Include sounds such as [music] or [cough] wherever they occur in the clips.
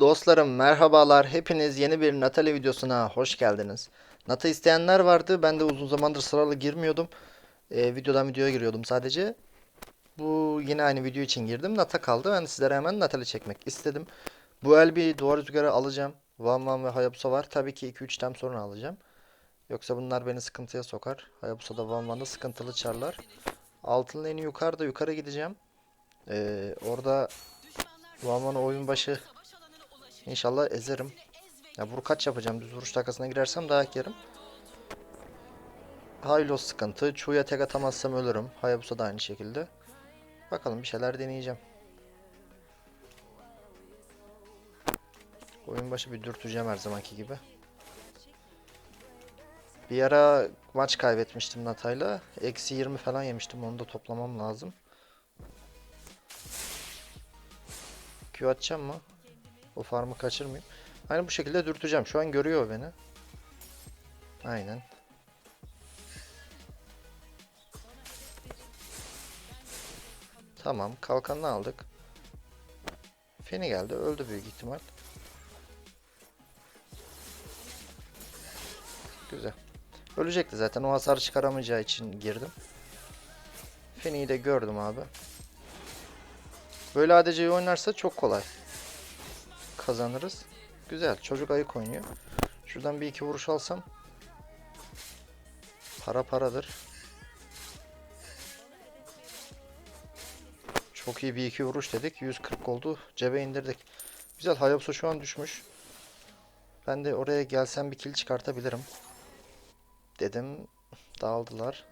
Dostlarım merhabalar. Hepiniz yeni bir Natali videosuna hoş geldiniz. Nata isteyenler vardı. Ben de uzun zamandır sıralı girmiyordum. Ee, videodan videoya giriyordum sadece. Bu yine aynı video için girdim. Nata kaldı. Ben de sizlere hemen Natali çekmek istedim. Bu el bir duvar rüzgarı alacağım. Van Van ve Hayabusa var. Tabii ki 2-3 tem sonra alacağım. Yoksa bunlar beni sıkıntıya sokar. Hayabusa da Van Van'da sıkıntılı çarlar. Altın lane'i yukarıda yukarı gideceğim. Ee, orada Van Van'ı oyun başı İnşallah ezerim. Ya vur kaç yapacağım? Düz vuruş takasına girersem daha yerim. Haylos sıkıntı. Chu'ya tek atamazsam ölürüm. Hayabusa da aynı şekilde. Bakalım bir şeyler deneyeceğim. Oyun başı bir dürteceğim her zamanki gibi. Bir ara maç kaybetmiştim Natay'la. Eksi 20 falan yemiştim. Onu da toplamam lazım. Q atacağım mı? O farmı kaçırmayayım. Aynı bu şekilde dürteceğim. Şu an görüyor beni. Aynen. Tamam. Kalkanını aldık. Feni geldi. Öldü büyük ihtimal. Güzel. Ölecekti zaten. O hasar çıkaramayacağı için girdim. Feni'yi de gördüm abi. Böyle ADC'yi oynarsa çok kolay kazanırız. Güzel. Çocuk ayık oynuyor. Şuradan bir iki vuruş alsam. Para paradır. Çok iyi bir iki vuruş dedik. 140 oldu. Cebe indirdik. Güzel. Hayabusa şu an düşmüş. Ben de oraya gelsem bir kill çıkartabilirim. Dedim. Dağıldılar.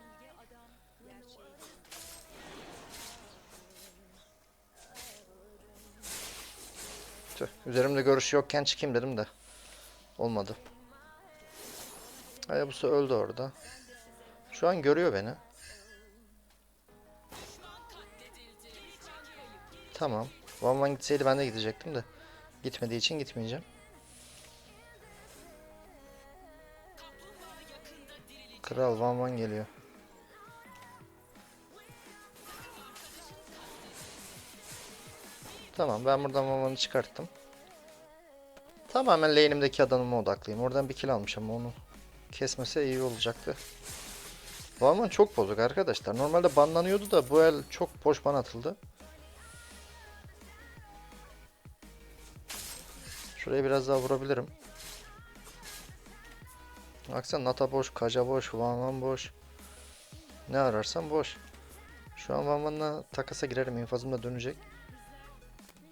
Tüh, üzerimde görüş yokken çıkayım dedim de. Olmadı. Hayabusa öldü orada. Şu an görüyor beni. Tamam. Van Van gitseydi ben de gidecektim de. Gitmediği için gitmeyeceğim. Kral Van Van geliyor. Tamam ben buradan Van çıkarttım. Tamamen lane'imdeki adamıma odaklıyım. Oradan bir kill almışım onu kesmese iyi olacaktı. Van çok bozuk arkadaşlar. Normalde banlanıyordu da bu el çok boş ban atıldı. Şuraya biraz daha vurabilirim. Baksana Nata boş, Kaja boş, Van Van boş. Ne ararsam boş. Şu an Van Van'la takasa girerim. infazım da dönecek.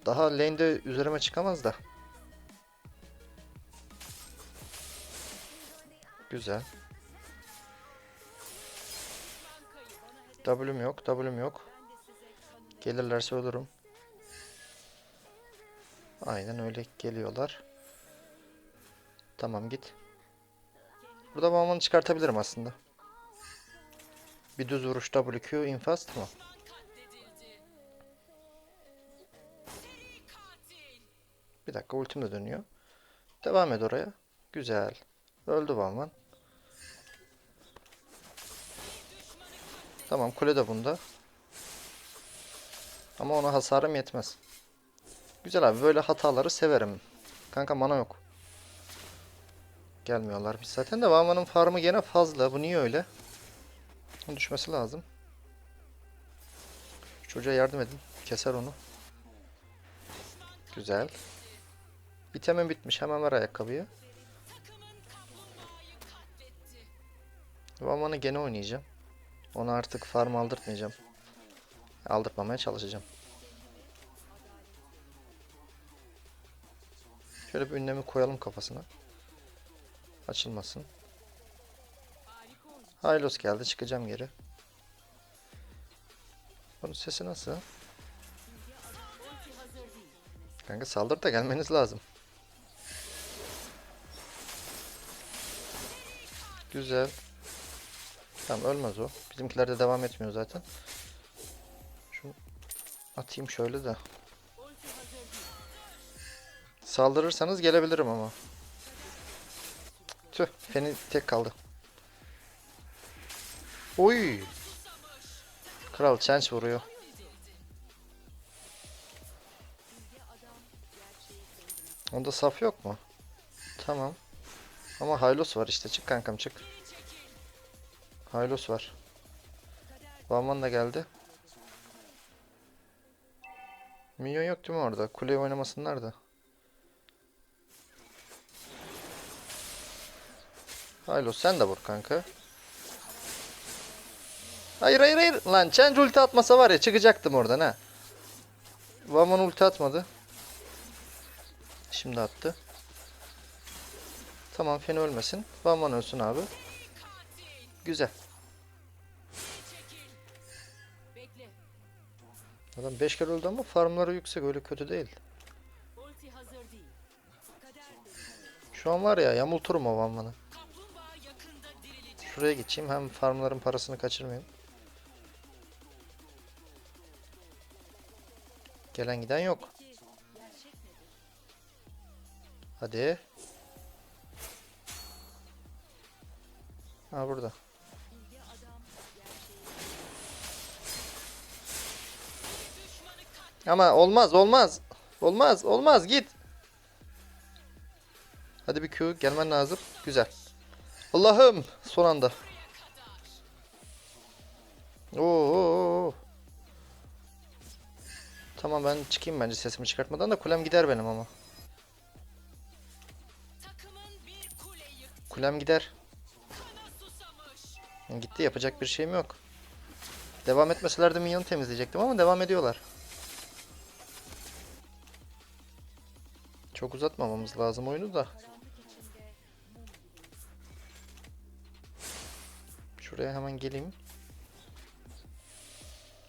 Daha lane'de üzerime çıkamaz da. Güzel. W'm yok, W'm yok. Gelirlerse ölürüm. Aynen öyle geliyorlar. Tamam git. Burada Maman'ı çıkartabilirim aslında. Bir düz vuruş WQ infaz tamam. Bir dakika ultim de dönüyor. Devam et oraya. Güzel. Öldü Van Tamam kule de bunda. Ama ona hasarım yetmez. Güzel abi böyle hataları severim. Kanka mana yok. Gelmiyorlar biz zaten de Van'ın farmı gene fazla. Bu niye öyle? Düşmesi lazım. Çocuğa yardım edin. Keser onu. Güzel. Bitemem bitmiş. Hemen ver ayakkabıyı. Vaman'ı gene oynayacağım. Ona artık farm aldırtmayacağım. Aldırtmamaya çalışacağım. Şöyle bir ünlemi koyalım kafasına. Açılmasın. Hylos geldi. Çıkacağım geri. Bunun sesi nasıl? Kanka saldır da gelmeniz lazım. Güzel. Tamam ölmez o. Bizimkiler de devam etmiyor zaten. Şunu atayım şöyle de. Saldırırsanız gelebilirim ama. Tüh, Feni tek kaldı. Oy. Kral change vuruyor. Onda saf yok mu? Tamam. Ama Hylos var işte. Çık kankam çık. Hylos var. Balman da geldi. Minyon yok değil mi orada? Kuleye oynamasınlar da. Hylos sen de vur kanka. Hayır hayır hayır. Lan Change ulti atmasa var ya çıkacaktım oradan ha. Vaman ulti atmadı. Şimdi attı. Tamam Fen ölmesin. Vaman ölsün abi. Güzel. Adam 5 kere öldü ama farmları yüksek öyle kötü değil. Şu an var ya yamulturum o yakında dirilecek. Şuraya geçeyim hem farmların parasını kaçırmayayım. Gelen giden yok. Hadi. Ha burada. Ama olmaz olmaz. Olmaz olmaz git. Hadi bir Q gelmen lazım. Güzel. Allah'ım son anda. Oo. Tamam ben çıkayım bence sesimi çıkartmadan da kulem gider benim ama. Kulem gider. Gitti yapacak bir şeyim yok. Devam etmeseler de minyonu temizleyecektim ama devam ediyorlar. Çok uzatmamamız lazım oyunu da. Şuraya hemen geleyim.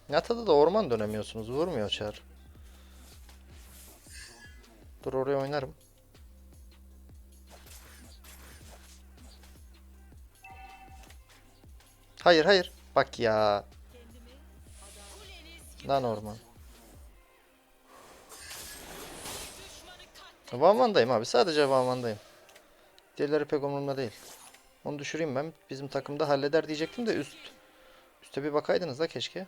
Yatada da orman dönemiyorsunuz. Vurmuyor çar. Dur oraya oynarım. Hayır hayır. Bak ya. Lan orman. Vanvan'dayım abi. Sadece Vanvan'dayım. Diğerleri pek umurumda değil. Onu düşüreyim ben. Bizim takımda halleder diyecektim de üst. Üste bir bakaydınız da keşke.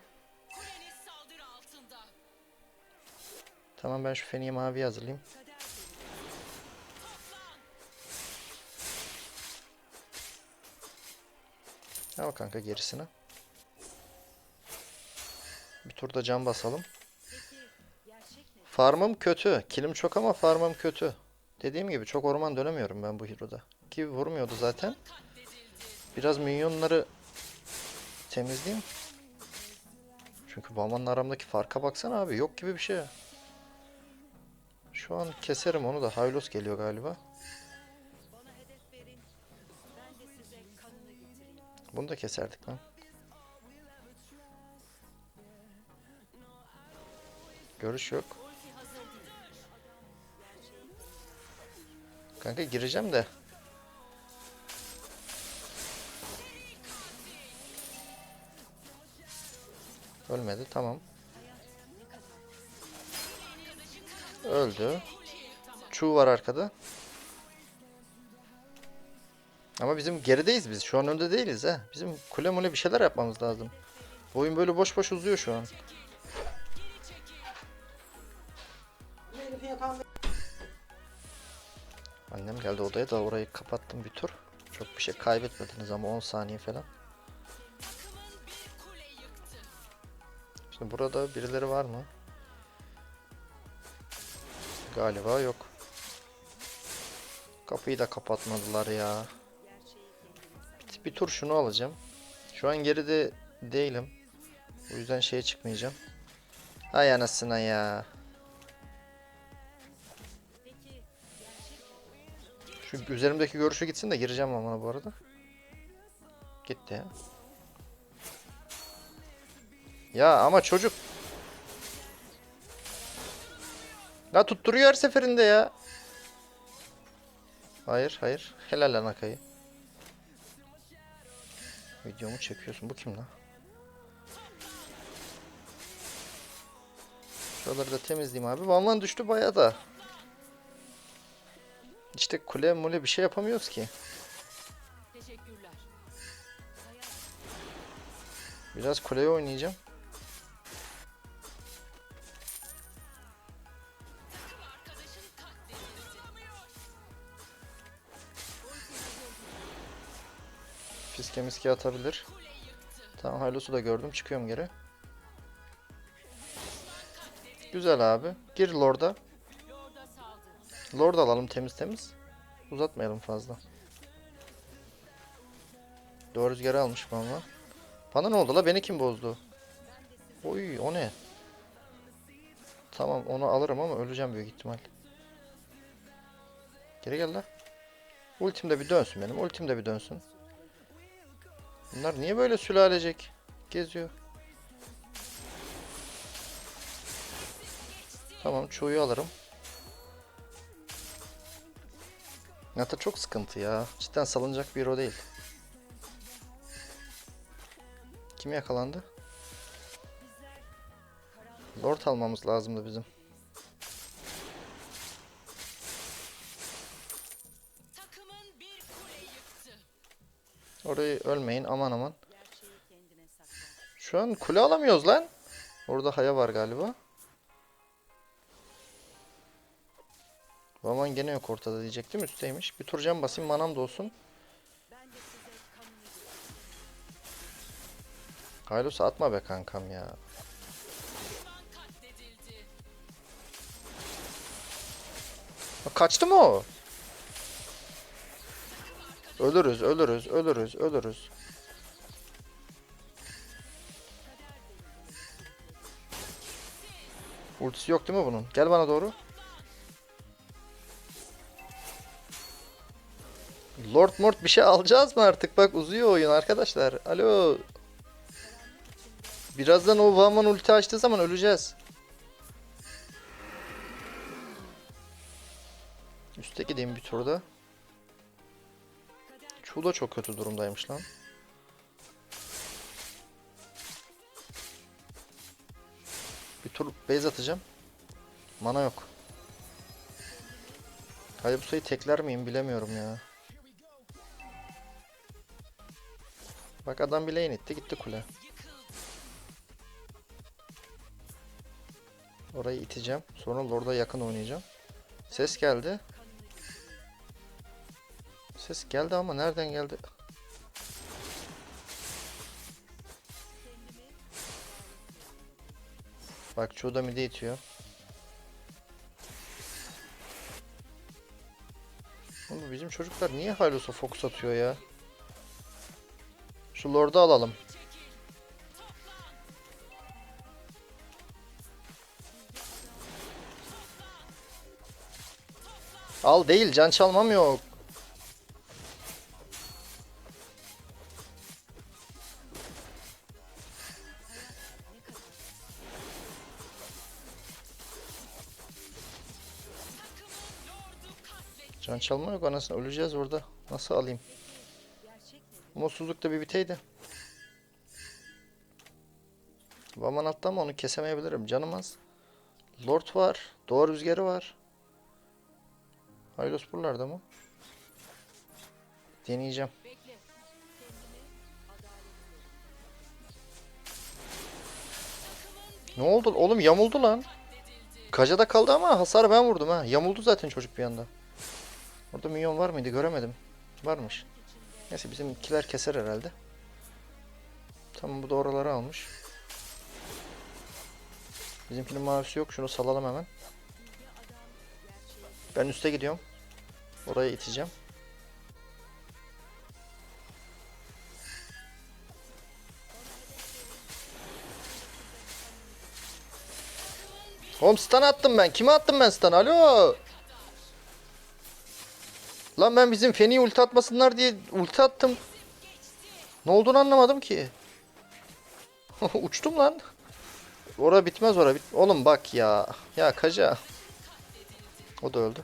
Tamam ben şu feniye mavi hazırlayayım. Al kanka gerisini. Bir turda can basalım. Farmım kötü. Kilim çok ama farmım kötü. Dediğim gibi çok orman dönemiyorum ben bu hero'da. Ki vurmuyordu zaten. Biraz minyonları temizleyeyim. Çünkü Balman'la aramdaki farka baksana abi. Yok gibi bir şey. Şu an keserim onu da. Hylos geliyor galiba. Bunu da keserdik lan. Görüş yok. Kanka gireceğim de. Ölmedi tamam. Öldü. Chu var arkada. Ama bizim gerideyiz biz. Şu an önde değiliz ha. Bizim kule mule bir şeyler yapmamız lazım. Bu oyun böyle boş boş uzuyor şu an. Annem geldi odaya da orayı kapattım bir tur. Çok bir şey kaybetmediniz ama 10 saniye falan. Şimdi burada birileri var mı? Galiba yok. Kapıyı da kapatmadılar ya. Bir, tur şunu alacağım. Şu an geride değilim. O yüzden şeye çıkmayacağım. Ay anasına ya. Şu üzerimdeki görüşü gitsin de gireceğim ama bu arada. Gitti ya. Ya ama çocuk. Ya tutturuyor her seferinde ya. Hayır hayır. Helal lan Akay'ı. Videomu çekiyorsun. Bu kim lan? Şuraları da temizleyeyim abi. Vanvan düştü bayağı da. İşte kule mule bir şey yapamıyoruz ki. Biraz kuleye oynayacağım. Miske atabilir. Tamam Hylus'u da gördüm. Çıkıyorum geri. Güzel abi. Gir Lord'a. Lord alalım temiz temiz. Uzatmayalım fazla. Doğru rüzgarı almış bana. Bana ne oldu la? Beni kim bozdu? Oy o ne? Tamam onu alırım ama öleceğim büyük ihtimal. Geri gel la. Ultim de bir dönsün benim. Ultim de bir dönsün. Bunlar niye böyle sülalecek? Geziyor. Tamam çoğuyu alırım. Nata çok sıkıntı ya. Cidden salınacak bir hero değil. Kim yakalandı? Lord almamız lazımdı bizim. Ölmeyin aman aman. Şu an kule alamıyoruz lan. Orada haya var galiba. Vaman gene yok ortada diyecektim üstteymiş. Bir tur can basayım manam da olsun. Hylos atma be kankam ya. Kaçtı mı o? Ölürüz, ölürüz, ölürüz, ölürüz. Ultisi yok değil mi bunun? Gel bana doğru. Lord Mort bir şey alacağız mı artık? Bak uzuyor oyun arkadaşlar. Alo. Birazdan o Vaman ulti açtığı zaman öleceğiz. Üste gideyim bir turda. Chu da çok kötü durumdaymış lan. Bir tur base atacağım. Mana yok. Hayır tekler miyim bilemiyorum ya. Bak adam bile initti gitti kule. Orayı iteceğim. Sonra Lord'a yakın oynayacağım. Ses geldi. Ses geldi ama nereden geldi? Bak Chu da midi itiyor. Oğlum bizim çocuklar niye Hylus'a fokus atıyor ya? Şu Lord'u alalım. Al değil can çalmam yok. Çalma yok anasını öleceğiz orada. Nasıl alayım? Umutsuzluk da bir biteydi. Vaman attı ama onu kesemeyebilirim. Canım az. Lord var. Doğa rüzgarı var. Hylos buralarda mı? Deneyeceğim. Ne oldu? Oğlum yamuldu lan. Kajada kaldı ama hasar ben vurdum ha. Yamuldu zaten çocuk bir anda. Orada minyon var mıydı? Göremedim. Varmış. Neyse bizimkiler keser herhalde. Tamam bu da oraları almış. Bizimkinin mavisi yok. Şunu salalım hemen. Ben üste gidiyorum. Oraya iteceğim. Oğlum stun attım ben. Kime attım ben stun? Alo. Lan ben bizim Feni ulti atmasınlar diye ulti attım. Ne olduğunu anlamadım ki. [laughs] Uçtum lan. Ora bitmez ora bit. Oğlum bak ya. Ya kaca. O da öldü.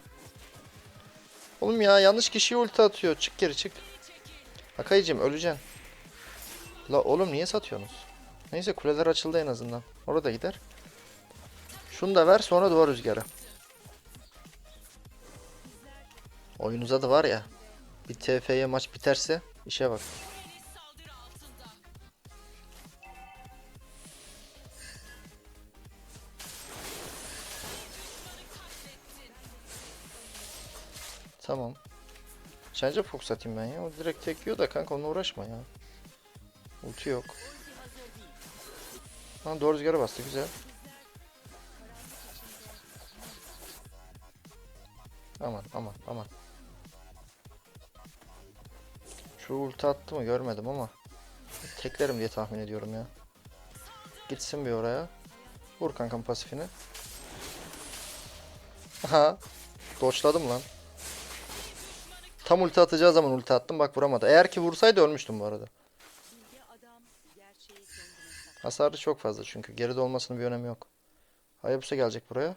Oğlum ya yanlış kişiye ulti atıyor. Çık geri çık. Akayıcım öleceksin. La oğlum niye satıyorsunuz? Neyse kuleler açıldı en azından. Orada gider. Şunu da ver sonra duvar rüzgarı. Oyun uzadı var ya. Bir TF'ye maç biterse işe bak. Tamam. Sence fokus atayım ben ya. O direkt tek yiyor da kanka onunla uğraşma ya. Ulti yok. Ha doğru rüzgara bastı güzel. Aman aman aman. Şu ulti attı mı görmedim ama. Teklerim diye tahmin ediyorum ya. Gitsin bir oraya. Vur kankam pasifini. Aha. Doçladım lan. Tam ulti atacağı zaman ulti attım bak vuramadı. Eğer ki vursaydı ölmüştüm bu arada. Hasarı çok fazla çünkü. Geride olmasının bir önemi yok. Hayabusa gelecek buraya.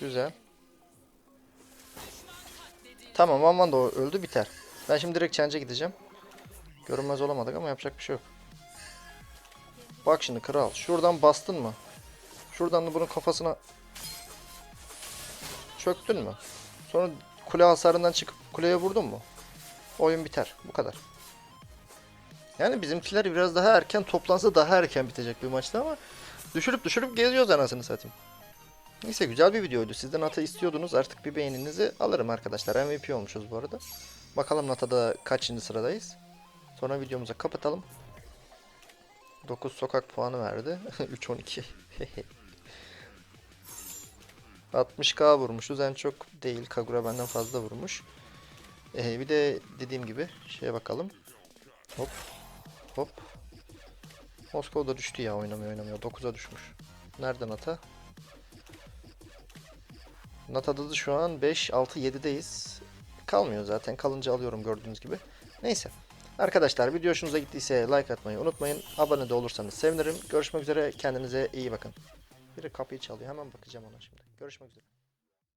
Güzel. Tamam Van da öldü biter. Ben şimdi direkt Change'e gideceğim. Görünmez olamadık ama yapacak bir şey yok. Bak şimdi kral. Şuradan bastın mı? Şuradan da bunun kafasına çöktün mü? Sonra kule hasarından çıkıp kuleye vurdun mu? Oyun biter. Bu kadar. Yani bizimkiler biraz daha erken toplansa daha erken bitecek bir maçta ama düşürüp düşürüp geziyoruz anasını satayım. Neyse güzel bir videoydu. Sizden Nata istiyordunuz. Artık bir beğeninizi alırım arkadaşlar. MVP olmuşuz bu arada. Bakalım Nata'da kaçıncı sıradayız. Sonra videomuza kapatalım. 9 sokak puanı verdi. [laughs] 3-12. 60k [laughs] vurmuşuz. En çok değil. Kagura benden fazla vurmuş. Ee, bir de dediğim gibi şeye bakalım. Hop. Hop. Moskova'da düştü ya oynamıyor oynamıyor. 9'a düşmüş. Nerede Nata? Nata'da da şu an 5, 6, 7'deyiz. Kalmıyor zaten. Kalınca alıyorum gördüğünüz gibi. Neyse. Arkadaşlar video hoşunuza gittiyse like atmayı unutmayın. Abone de olursanız sevinirim. Görüşmek üzere. Kendinize iyi bakın. Biri kapıyı çalıyor. Hemen bakacağım ona şimdi. Görüşmek üzere.